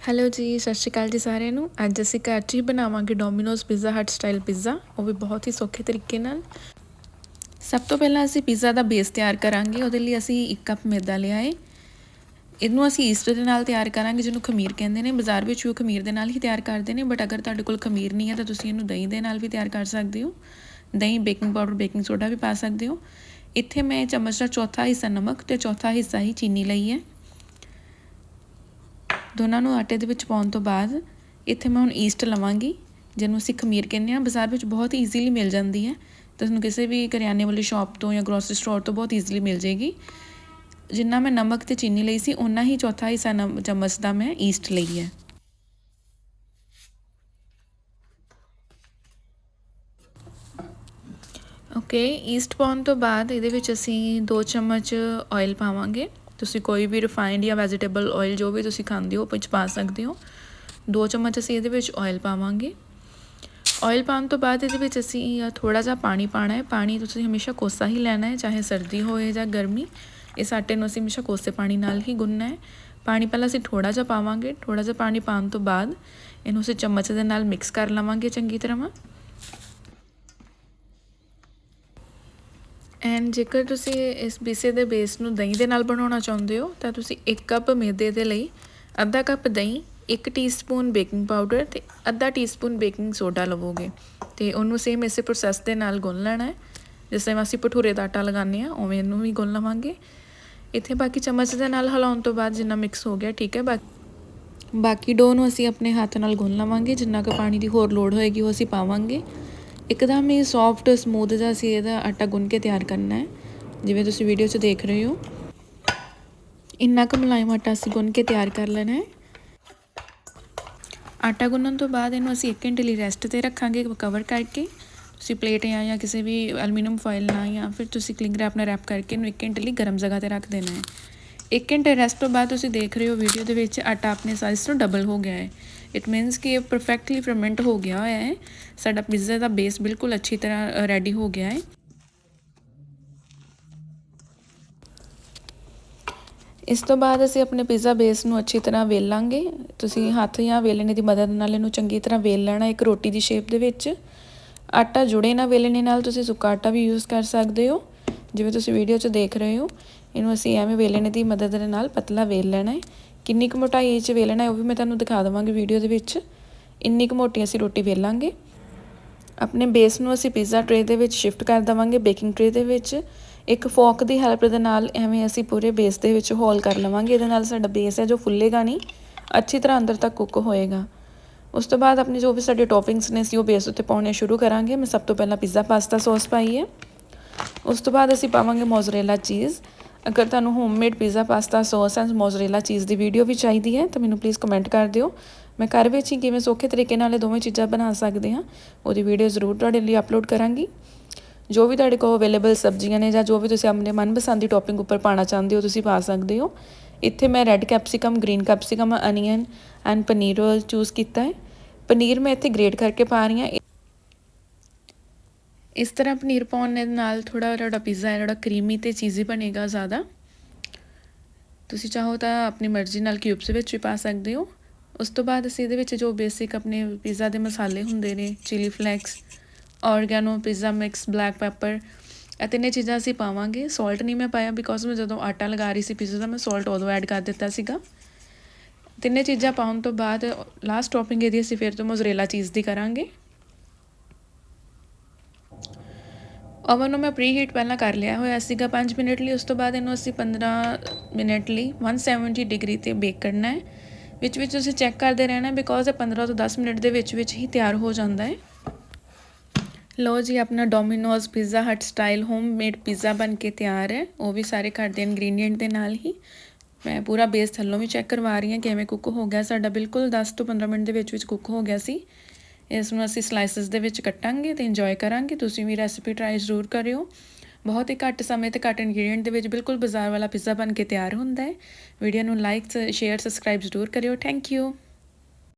Hello ਜੀ, ਸਤਿ ਸ਼੍ਰੀ ਅਕਾਲ ਜੀ ਸਾਰਿਆਂ ਨੂੰ। ਅੱਜ ਅਸੀਂ ਘਰ 'ਚ ਹੀ ਬਣਾਵਾਂਗੇ Domino's Pizza Hut style pizza ਉਹ ਵੀ ਬਹੁਤ ਹੀ ਸੌਖੇ ਤਰੀਕੇ ਨਾਲ। ਸਭ ਤੋਂ ਪਹਿਲਾਂ ਅਸੀਂ ਪੀਜ਼ਾ ਦਾ ਬੇਸ ਤਿਆਰ ਕਰਾਂਗੇ। ਉਹਦੇ ਲਈ ਅਸੀਂ 1 ਕੱਪ ਮੈਦਾ ਲਿਆ ਹੈ ਇਹਨੂੰ ਅਸੀਂ ਈਸਟ ਦੇ ਨਾਲ ਤਿਆਰ ਕਰਾਂਗੇ, ਜਿਹਨੂੰ ਖਮੀਰ ਕਹਿੰਦੇ ਨੇ। ਬਾਜ਼ਾਰ ਵਿੱਚ ਉਹ ਖਮੀਰ ਦੇ ਨਾਲ ਹੀ ਤਿਆਰ ਕਰਦੇ ਨੇ। ਬਟ ਅਗਰ ਤੁਹਾਡੇ ਕੋਲ ਖਮੀਰ ਨਹੀਂ ਹੈ, ਤਾਂ ਤੁਸੀਂ ਇਹਨੂੰ ਦਹੀਂ ਦੇ ਨਾਲ ਵੀ ਤਿਆਰ ਕਰ ਸਕਦੇ ਹੋ। ਦਹੀਂ ਬੇਕਿੰਗ ਪਾਊਡਰ ਬੇਕਿੰਗ ਸੋਡਾ ਵੀ ਪਾ ਸਕਦੇ ਹੋ। ਇੱਥੇ ਮੈਂ ਚਮਚ ਦਾ ਚੌਥਾ ਹਿੱਸਾ ਨਮਕ ਤੇ ਚੌਥਾ ਹਿੱਸਾ ਹੀ ਚੀਨੀ ਲਈ ਹੈ। ਦੋਨਾਂ ਨੂੰ ਆਟੇ ਦੇ ਵਿੱਚ ਪਾਉਣ ਤੋਂ ਬਾਅਦ ਇੱਥੇ ਮੈਂ ਹੁਣ ਈਸਟ ਲਵਾਂਗੀ, ਜਿਹਨੂੰ ਅਸੀਂ ਖਮੀਰ ਕਹਿੰਦੇ ਆ ਬਾਜ਼ਾਰ ਵਿੱਚ ਬਹੁਤ ਈਜ਼ੀਲੀ ਮਿਲ ਜਾਂਦੀ ਹੈ। ਤੁਹਾਨੂੰ ਕਿਸੇ ਵੀ ਕਰਿਆਨੇ ਵਾਲੀ ਸ਼ਾਪ ਤੋਂ ਜਾਂ ਗਰੋਸਰੀ ਸਟੋਰ ਤੋਂ ਬਹੁਤ ਈਜ਼ੀਲੀ ਮਿਲ ਜੇਗੀ ਜਿੰਨਾ ਮੈਂ ਨਮਕ ਤੇ ਚੀਨੀ ਲਈ ਸੀ ਉਨਾ ਹੀ ਚੌਥਾ ਹਿੱਸਾ ਚਮਚ ਦਾ ਮੈਂ ਈਸਟ ਲਈ ਹੈ। ਓਕੇ ਈਸਟ ਪਾਉਣ ਤੋਂ ਬਾਅਦ ਇਹਦੇ ਵਿੱਚ ਅਸੀਂ 2 ਚਮਚ ਆਇਲ ਪਾਵਾਂਗੇ। ਤੁਸੀਂ ਕੋਈ ਵੀ ਰਿਫਾਈਨਡ ਜਾਂ ਵੈਜੀਟੇਬਲ ਆਇਲ ਜੋ ਵੀ ਤੁਸੀਂ ਖਾਂਦੇ ਹੋ ਵਿੱਚ ਪਾ ਸਕਦੇ ਹੋ। ਦੋ ਚਮਚ ਅਸੀਂ ਇਹਦੇ ਵਿੱਚ ਆਇਲ ਪਾਵਾਂਗੇ। ਆਇਲ ਪਾਉਣ ਤੋਂ ਬਾਅਦ ਇਹਦੇ ਵਿੱਚ ਅਸੀਂ ਥੋੜਾ ਜਿਹਾ ਪਾਣੀ ਪਾਣਾ ਹੈ। ਪਾਣੀ ਤੁਸੀਂ ਹਮੇਸ਼ਾ ਕੋਸਾ ਹੀ ਲੈਣਾ ਹੈ, ਚਾਹੇ ਸਰਦੀ ਹੋਏ ਜਾਂ ਗਰਮੀ। ਇਸ ਆਟੇ ਨੂੰ ਅਸੀਂ ਹਮੇਸ਼ਾ ਕੋਸੇ ਪਾਣੀ ਨਾਲ ਹੀ ਗੁੰਨਣਾ ਹੈ। ਪਾਣੀ ਪਹਿਲਾਂ ਅਸੀਂ ਥੋੜਾ ਜਿਹਾ ਪਾਵਾਂਗੇ। ਥੋੜਾ ਜਿਹਾ ਪਾਣੀ ਪਾਉਣ ਤੋਂ ਬਾਅਦ ਇਹਨੂੰ ਅਸੀਂ ਚਮਚ ਦੇ ਨਾਲ ਮਿਕਸ ਕਰ ਲਵਾਂਗੇ ਚੰਗੀ ਤਰ੍ਹਾਂ। ਐਂਡ ਜੇਕਰ ਤੁਸੀਂ ਇਸ ਬੀਸੇ ਦੇ ਬੇਸ ਨੂੰ ਦਹੀਂ ਦੇ ਨਾਲ ਬਣਾਉਣਾ ਚਾਹੁੰਦੇ ਹੋ, ਤਾਂ ਤੁਸੀਂ 1 ਕੱਪ ਮੈਦੇ ਦੇ ਲਈ ਅੱਧਾ ਕੱਪ ਦਹੀਂ 1 ਟੀਸਪੂਨ ਬੇਕਿੰਗ ਪਾਊਡਰ ਤੇ ਅੱਧਾ ਟੀਸਪੂਨ ਬੇਕਿੰਗ ਸੋਡਾ ਲਵੋਗੇ। ਤੇ ਉਹਨੂੰ ਸੇਮ ਇਸੇ ਪ੍ਰੋਸੈਸ ਦੇ ਨਾਲ ਗੁੰਨ ਲੈਣਾ ਹੈ। ਜਿਸ ਤਰ੍ਹਾਂ ਅਸੀਂ ਭਟੂਰੇ ਦਾ ਆਟਾ ਲਗਾਉਂਦੇ ਆ ਉਵੇਂ ਇਹਨੂੰ ਵੀ ਗੁੰਨ ਲਵਾਂਗੇ। ਇੱਥੇ ਬਾਕੀ ਚਮਚ ਦੇ ਨਾਲ ਹਿਲਾਉਣ ਤੋਂ ਬਾਅਦ ਜਿੰਨਾ ਮਿਕਸ ਹੋ ਗਿਆ, ਠੀਕ ਹੈ, ਬਾਕੀ ਬਾਕੀ ਡੋ ਨੂੰ ਅਸੀਂ ਆਪਣੇ ਹੱਥ ਨਾਲ ਗੁੰਨ ਲਵਾਂਗੇ। ਜਿੰਨਾ ਕੁ ਪਾਣੀ ਦੀ ਹੋਰ ਲੋੜ ਹੋਏਗੀ, ਉਹ ਅਸੀਂ ਪਾਵਾਂਗੇ। ਇੱਕਦਮ ਹੀ ਸੌਫਟ ਸਮੂਥ ਜਿਹਾ ਸੀ ਇਹਦਾ ਆਟਾ ਗੁੰਨ ਕੇ ਤਿਆਰ ਕਰਨਾ ਹੈ। ਜਿਵੇਂ ਤੁਸੀਂ ਵੀਡੀਓ 'ਚ ਦੇਖ ਰਹੇ ਹੋ। ਇੰਨਾ ਕੁ ਮਲਾਈਮ ਆਟਾ ਅਸੀਂ ਗੁੰਨ ਕੇ ਤਿਆਰ ਕਰ ਲੈਣਾ ਹੈ। ਆਟਾ ਗੁੰਨਣ ਤੋਂ ਬਾਅਦ ਇਹਨੂੰ ਅਸੀਂ 1 ਘੰਟੇ ਲਈ ਰੈਸਟ ਤੇ ਰੱਖਾਂਗੇ ਕਵਰ ਕਰਕੇ। ਤੁਸੀਂ ਪਲੇਟ ਜਾਂ ਜਾਂ ਕਿਸੇ ਵੀ ਐਲੂਮੀਨੀਅਮ ਫਾਇਲ ਨਾਲ ਜਾਂ ਫਿਰ ਤੁਸੀਂ ਕਲਿੰਗ ਰੈਪ ਨਾਲ ਰੈਪ ਕਰਕੇ ਇਹਨੂੰ 1 ਘੰਟੇ ਲਈ ਗਰਮ ਜਗ੍ਹਾ ਤੇ ਰੱਖ ਦੇਣਾ ਹੈ। 1 ਘੰਟੇ ਰੈਸਟ ਤੋਂ ਬਾਅਦ ਤੁਸੀਂ ਦੇਖ ਰਹੇ ਹੋ ਵੀਡੀਓ ਦੇ ਵਿੱਚ ਆਟਾ ਆਪਣੇ ਸਾਈਜ਼ ਤੋਂ ਡਬਲ ਹੋ ਗਿਆ ਹੈ। ਇਟ ਮੀਨਸ ਕਿ ਇਹ ਪਰਫੈਕਟਲੀ ਫਰਮੈਂਟ ਹੋ ਗਿਆ ਹੋਇਆ ਹੈ ਸਾਡਾ ਪੀਜ਼ਾ ਦਾ ਬੇਸ ਬਿਲਕੁਲ ਅੱਛੀ ਤਰ੍ਹਾਂ ਰੈਡੀ ਹੋ ਗਿਆ ਹੈ ਇਸ ਤੋਂ ਬਾਅਦ ਅਸੀਂ ਆਪਣੇ ਪੀਜ਼ਾ ਬੇਸ ਨੂੰ ਅੱਛੀ ਤਰ੍ਹਾਂ ਵੇਲਾਂਗੇ ਤੁਸੀਂ ਹੱਥ ਜਾਂ ਵੇਲਣੇ ਦੀ ਮਦਦ ਨਾਲ ਇਹਨੂੰ ਚੰਗੀ ਤਰ੍ਹਾਂ ਵੇਲ ਲੈਣਾ ਇੱਕ ਰੋਟੀ ਦੀ ਸ਼ੇਪ ਦੇ ਵਿੱਚ ਆਟਾ ਜੁੜੇ ਨਾ ਵੇਲਣੇ ਨਾਲ ਤੁਸੀਂ ਸੁੱਕਾ ਆਟਾ ਵੀ ਯੂਜ਼ ਕਰ ਸਕਦੇ ਹੋ ਜਿਵੇਂ ਤੁਸੀਂ ਵੀਡੀਓ 'ਚ ਦੇਖ ਰਹੇ ਹੋ ਇਹਨੂੰ ਅਸੀਂ ਐਵੇਂ ਵੇਲਣੇ ਦੀ ਮਦਦ ਨਾਲ ਪਤਲਾ ਵੇਲ ਲੈਣਾ ਹੈ ਕਿੰਨੀ ਕੁ ਮੋਟਾਈ 'ਚ ਵੇਲਣਾ ਹੈ, ਉਹ ਵੀ ਮੈਂ ਤੁਹਾਨੂੰ ਦਿਖਾ ਦਵਾਂਗੀ ਵੀਡੀਓ ਦੇ ਵਿੱਚ। ਇੰਨੀ ਕੁ ਮੋਟੀ ਅਸੀਂ ਰੋਟੀ ਵੇਲਾਂਗੇ। ਆਪਣੇ ਬੇਸ ਨੂੰ ਅਸੀਂ ਪੀਜ਼ਾ ਟਰੇ ਦੇ ਵਿੱਚ ਸ਼ਿਫਟ ਕਰ ਦਵਾਂਗੇ ਬੇਕਿੰਗ ਟਰੇ ਦੇ ਵਿੱਚ। ਇੱਕ ਫੋਕ ਦੀ ਹੈਲਪ ਦੇ ਨਾਲ ਐਵੇਂ ਅਸੀਂ ਪੂਰੇ ਬੇਸ ਦੇ ਵਿੱਚ ਹੋਲ ਕਰ ਲਵਾਂਗੇ। ਇਹਦੇ ਨਾਲ ਸਾਡਾ ਬੇਸ ਹੈ ਜੋ ਫੁੱਲੇਗਾ ਨਹੀਂ, ਅੱਛੀ ਤਰ੍ਹਾਂ ਅੰਦਰ ਤੱਕ ਕੁੱਕ ਹੋਏਗਾ। ਉਸ ਤੋਂ ਬਾਅਦ ਆਪਣੀ ਜੋ ਵੀ ਸਾਡੇ ਟੌਪਿੰਗਸ ਨੇ ਸੀ ਉਹ ਬੇਸ ਉੱਤੇ ਪਾਉਣੇ ਸ਼ੁਰੂ ਕਰਾਂਗੇ। ਮੈਂ ਸਭ ਤੋਂ ਪਹਿਲਾਂ ਪੀਜ਼ਾ ਪਾਸਤਾ ਸੌਸ ਪਾਈ ਹੈ। ਉਸ ਤੋਂ ਬਾਅਦ ਅਸੀਂ ਪਾਵਾਂਗੇ ਮੋਜ਼ਰੇਲਾ ਚੀਜ਼ ਅਗਰ ਤੁਹਾਨੂੰ homemade pizza pasta sauce and mozzarella cheese the video ਵੀ ਚਾਹੀਦੀ ਹੈ, ਤਾਂ ਮੈਨੂੰ ਪਲੀਜ਼ ਕਮੈਂਟ ਕਰ ਦਿਓ। ਮੈਂ ਘਰ ਵਿੱਚ ਹੀ ਕਿਵੇਂ ਸੌਖੇ ਤਰੀਕੇ ਨਾਲ ਇਹ ਦੋਵੇਂ ਚੀਜ਼ਾਂ ਬਣਾ ਸਕਦੇ ਹਾਂ, ਉਹਦੀ ਵੀਡੀਓ ਜ਼ਰੂਰ ਤੁਹਾਡੇ ਲਈ ਅਪਲੋਡ ਕਰਾਂਗੀ। ਜੋ ਵੀ ਤੁਹਾਡੇ ਕੋਲ ਅਵੇਲੇਬਲ ਸਬਜ਼ੀਆਂ ਨੇ ਜਾਂ ਜੋ ਵੀ ਤੁਸੀਂ ਆਪਣੇ ਮਨਪਸੰਦ ਦੀ ਟੌਪਿੰਗ ਉੱਪਰ ਪਾਣਾ ਚਾਹੁੰਦੇ ਹੋ, ਤੁਸੀਂ ਪਾ ਸਕਦੇ ਹੋ। ਇੱਥੇ ਮੈਂ red capsicum green capsicum onion and paneer roll choose ਕੀਤਾ ਹੈ। ਪਨੀਰ ਮੈਂ ਇੱਥੇ ਗ੍ਰੇਟ ਕਰਕੇ ਪਾ ਰਹੀ ਹਾਂ। ਇਸ ਤਰ੍ਹਾਂ ਪਨੀਰ ਪਾਉਣ ਦੇ ਨਾਲ ਥੋੜਾ ਜਿਹੜਾ ਪੀਜ਼ਾ ਹੈ, ਜਿਹੜਾ ਕਰੀਮੀ ਤੇ ਚੀਜ਼ੀ ਬਣੇਗਾ ਜ਼ਿਆਦਾ। ਤੁਸੀਂ ਚਾਹੋ ਤਾਂ ਆਪਣੀ ਮਰਜ਼ੀ ਨਾਲ ਕਿਊਬਸ ਵਿੱਚ ਵੀ ਪਾ ਸਕਦੇ ਹੋ। ਉਸ ਤੋਂ ਬਾਅਦ ਅਸੀਂ ਇਹਦੇ ਵਿੱਚ ਜੋ ਬੇਸਿਕ ਆਪਣੇ ਪੀਜ਼ਾ ਦੇ ਮਸਾਲੇ ਹੁੰਦੇ ਨੇ chilli flakes oregano pizza mix black pepper ਇਹ ਤਿੰਨੇ ਚੀਜ਼ਾਂ ਅਸੀਂ ਪਾਵਾਂਗੇ। ਸਾਲਟ ਨਹੀਂ ਮੈਂ ਪਾਇਆ ਬਿਕੋਜ਼ ਮੈਂ ਜਦੋਂ ਆਟਾ ਲਗਾ ਰਹੀ ਸੀ ਪੀਜ਼ਾ ਦਾ, ਮੈਂ ਸਾਲਟ ਉਦੋਂ ਐਡ ਕਰ ਦਿੱਤਾ ਸੀਗਾ। ਤਿੰਨੇ ਚੀਜ਼ਾਂ ਪਾਉਣ ਤੋਂ ਬਾਅਦ ਲਾਸਟ ਟੌਪਿੰਗ ਇਹਦੀ ਅਸੀਂ ਫਿਰ ਤੋਂ ਮੋਜ਼ਰੇਲਾ ਚੀਜ਼ ਦੀ ਕਰਾਂਗੇ। ਓਵਨ ਨੂੰ ਮੈਂ ਪ੍ਰੀ ਹੀਟ ਪਹਿਲਾਂ ਕਰ ਲਿਆ ਹੋਇਆ ਸੀਗਾ 5 ਮਿੰਟ ਲਈ, ਉਸ ਤੋਂ ਬਾਅਦ ਇਹਨੂੰ ਅਸੀਂ 15 ਮਿੰਟ ਲਈ 170 ਡਿਗਰੀ ਤੇ ਬੇਕ ਕਰਨਾ ਹੈ, ਵਿੱਚ ਵਿੱਚ ਤੁਸੀਂ ਚੈੱਕ ਕਰਦੇ ਰਹਿਣਾ ਬਿਕੋਜ਼ ਇਹ 15 ਤੋਂ 10 ਮਿੰਟ ਦੇ ਵਿੱਚ ਵਿੱਚ ਹੀ ਤਿਆਰ ਹੋ ਜਾਂਦਾ ਹੈ। ਲੋ ਜੀ, ਆਪਣਾ Domino's Pizza Hut style homemade pizza ਬਣ ਕੇ ਤਿਆਰ ਹੈ। ਉਹ ਵੀ ਸਾਰੇ ਘਰ ਦੇ ਇਨਗਰੀਡੀਐਂਟ ਦੇ ਨਾਲ ਹੀ। ਮੈਂ ਪੂਰਾ ਬੇਸ ਥੱਲੋਂ ਵੀ ਚੈੱਕ ਕਰਵਾ ਰਹੀ ਹਾਂ ਕਿਵੇਂ ਕੁੱਕ ਹੋ ਗਿਆ। ਸਾਡਾ ਬਿਲਕੁਲ 10 ਤੋਂ 15 ਮਿੰਟ ਦੇ ਵਿੱਚ ਵਿੱਚ ਕੁੱਕ ਹੋ ਗਿਆ ਸੀ। ਇਸ ਨੂੰ ਅਸੀਂ ਸਲਾਈਸਸ ਦੇ ਵਿੱਚ ਕੱਟਾਂਗੇ ਤੇ ਇੰਜੋਏ ਕਰਾਂਗੇ। ਤੁਸੀਂ ਵੀ ਰੈਸਪੀ ਟਰਾਈ ਜ਼ਰੂਰ ਕਰਿਓ। ਬਹੁਤ ਹੀ ਘੱਟ ਸਮੇਂ ਤੇ ਘੱਟ ਇੰਗਰੀਡੀਐਂਟ ਦੇ ਵਿੱਚ ਬਿਲਕੁਲ ਬਾਜ਼ਾਰ ਵਾਲਾ ਪੀਜ਼ਾ ਬਣ ਕੇ ਤਿਆਰ ਹੁੰਦਾ ਹੈ। ਵੀਡੀਓ ਨੂੰ ਲਾਈਕ ਸ਼ੇਅਰ ਸਬਸਕ੍ਰਾਈਬ ਜ਼ਰੂਰ ਕਰਿਓ। Thank you